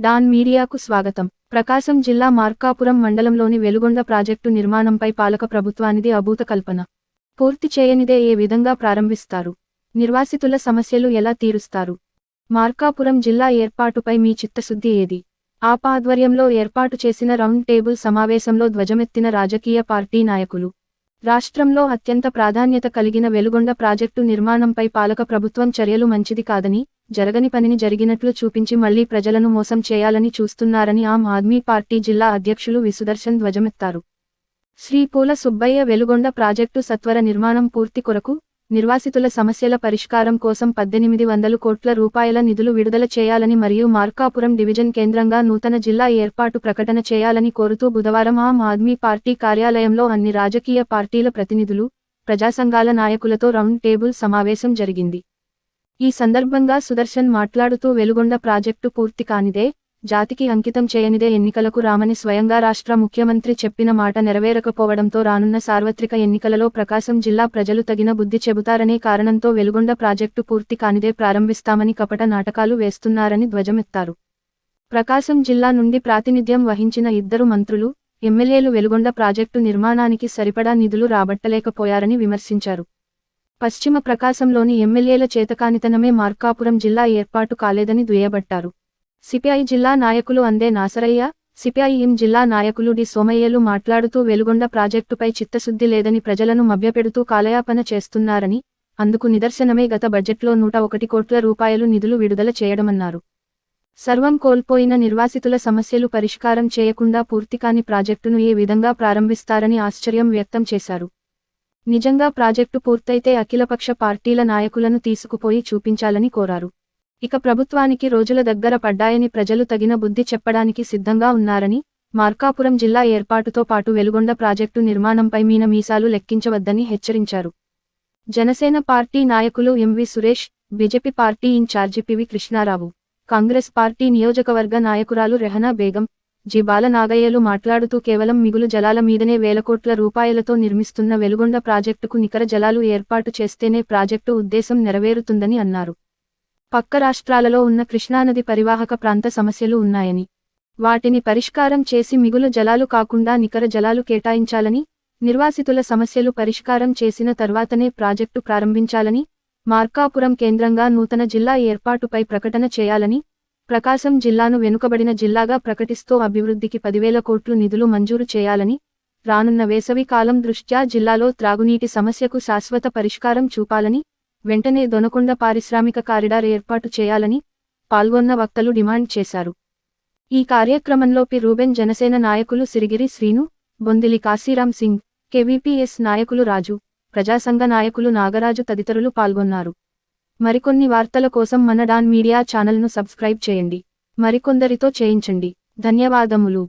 Don మీడియాకు స్వాగతం. ప్రకాశం జిల్లా మార్కాపురం మండలంలోని వెలుగొండ ప్రాజెక్టు నిర్మాణంపై పాలక ప్రభుత్వానిది అభూత కల్పన. పూర్తి చేయనిదే ఏ విధంగా ప్రారంభిస్తారు? నిర్వాసితుల సమస్యలు ఎలా తీరుస్తారు? మార్కాపురం జిల్లా ఏర్పాటుపై మీ చిత్తశుద్ధి ఏది? ఆప్ ఆధ్వర్యంలో ఏర్పాటు చేసిన రౌండ్ టేబుల్ సమావేశంలో ధ్వజమెత్తిన రాజకీయ పార్టీ నాయకులు రాష్ట్రంలో అత్యంత ప్రాధాన్యత కలిగిన వెలుగొండ ప్రాజెక్టు నిర్మాణంపై పాలక ప్రభుత్వం చర్యలు మంచిది కాదని జరగని పనిని జరిగినట్లు చూపించి మళ్ళీ ప్రజలను మోసం చేయాలని చూస్తున్నారని ఆమ్ ఆద్మీ పార్టీ జిల్లా అధ్యక్షులు విసుదర్శన్ ధ్వజమెత్తారు. శ్రీ పూల సుబ్బయ్య వెలుగొండ ప్రాజెక్టు సత్వర నిర్మాణం పూర్తి కొరకు నిర్వాసితుల సమస్యల పరిష్కారం కోసం పద్దెనిమిది వందల కోట్ల రూపాయల నిధులు విడుదల చేయాలని మరియు మార్కాపురం డివిజన్ కేంద్రంగా నూతన జిల్లా ఏర్పాటు ప్రకటన చేయాలని కోరుతూ బుధవారం ఆమ్ ఆద్మీ పార్టీ కార్యాలయంలో అన్ని రాజకీయ పార్టీల ప్రతినిధులు ప్రజాసంఘాల నాయకులతో రౌండ్ టేబుల్ సమావేశం జరిగింది. ఈ సందర్భంగా సుదర్శన్ మాట్లాడుతూ వెలుగొండ ప్రాజెక్టు పూర్తి కానిదే జాతికి అంకితం చేయనిదే ఎన్నికలకు రామని స్వయంగా రాష్ట్ర ముఖ్యమంత్రి చెప్పిన మాట నెరవేరకపోవడంతో రానున్న సార్వత్రిక ఎన్నికలలో ప్రకాశం జిల్లా ప్రజలు తగిన బుద్ధి చెబుతారనే కారణంతో వెలుగొండ ప్రాజెక్టు పూర్తి కానిదే ప్రారంభిస్తామని కపట నాటకాలు వేస్తున్నారని ధ్వజమెత్తారు. ప్రకాశం జిల్లా నుండి ప్రాతినిధ్యం వహించిన ఇద్దరు మంత్రులు ఎమ్మెల్యేలు వెలుగొండ ప్రాజెక్టు నిర్మాణానికి సరిపడా నిధులు రాబట్టలేకపోయారని విమర్శించారు. పశ్చిమ ప్రకాశంలోని ఎమ్మెల్యేల చేతకానితనమే మార్కాపురం జిల్లా ఏర్పాటు కాలేదని దుయ్యబట్టారు. సిపిఐ జిల్లా నాయకులు అందే నాసరయ్య సిపిఐఎం జిల్లా నాయకులు డి సోమయ్యలు మాట్లాడుతూ వెలుగొండ ప్రాజెక్టుపై చిత్తశుద్ధి లేదని ప్రజలను మభ్యపెడుతూ కాలయాపన చేస్తున్నారని అందుకు నిదర్శనమే గత బడ్జెట్లో నూట ఒకటి కోట్ల రూపాయలు నిధులు విడుదల చేయడమన్నారు. సర్వం కోల్పోయిన నిర్వాసితుల సమస్యలు పరిష్కారం చేయకుండా పూర్తికాని ప్రాజెక్టును ఏ విధంగా ప్రారంభిస్తారని ఆశ్చర్యం వ్యక్తం చేశారు. నిజంగా ప్రాజెక్టు పూర్తయితే అఖిలపక్ష పార్టీల నాయకులను తీసుకుపోయి చూపించాలని కోరారు. ఇక ప్రభుత్వానికి రోజుల దగ్గర పడ్డాయని ప్రజలు తగిన బుద్ధి చెప్పడానికి సిద్ధంగా ఉన్నారని మార్కాపురం జిల్లా ఏర్పాటుతో పాటు వెలుగొండ ప్రాజెక్టు నిర్మాణంపై మీన మీసాలు లెక్కించవద్దని హెచ్చరించారు. జనసేన పార్టీ నాయకులు MV Suresh BJP party incharge PV Krishnarao Congress party నియోజకవర్గ నాయకురాలు రెహనా బేగం జి బాలనాగయ్యలు మాట్లాడుతూ కేవలం మిగులు జలాల మీదనే వేల కోట్ల రూపాయలతో నిర్మిస్తున్న వెలుగొండ ప్రాజెక్టుకు నికర జలాలు ఏర్పాటు చేస్తేనే ప్రాజెక్టు ఉద్దేశం నెరవేరుతుందని అన్నారు. పక్క రాష్ట్రాలలో ఉన్న కృష్ణానది పరివాహక ప్రాంత సమస్యలు ఉన్నాయని. వాటిని పరిష్కారం చేసి మిగులు జలాలు కాకుండా నికర జలాలు కేటాయించాలని నిర్వాసితుల సమస్యలు పరిష్కారం చేసిన తర్వాతనే ప్రాజెక్టు ప్రారంభించాలని మార్కాపురం కేంద్రంగా నూతన జిల్లా ఏర్పాటుపై ప్రకటన చేయాలని ప్రకాశం జిల్లాను వెనుకబడిన జిల్లాగా ప్రకటిస్తూ అభివృద్ధికి పదివేల కోట్లు నిధులు మంజూరు చేయాలని రానున్న వేసవి కాలం దృష్ట్యా జిల్లాలో త్రాగునీటి సమస్యకు శాశ్వత పరిష్కారం చూపాలని వెంటనే దొనకొండ పారిశ్రామిక కారిడార్ ఏర్పాటు చేయాలని పాల్గొన్న వక్తలు డిమాండ్ చేశారు. ఈ కార్యక్రమంలో పి. రూబెన్ జనసేన నాయకులు సిరిగిరి శ్రీను బొందిలి కాశీరాం సింగ్ కెవిపిఎస్ నాయకులు రాజు ప్రజాసంఘ నాయకులు నాగరాజు తదితరులు పాల్గొన్నారు. మరికొన్ని వార్తల కోసం మన డాన్ మీడియా ఛానల్ను సబ్స్క్రైబ్ చేయండి. మరికొందరితో చేయించండి. ధన్యవాదములు.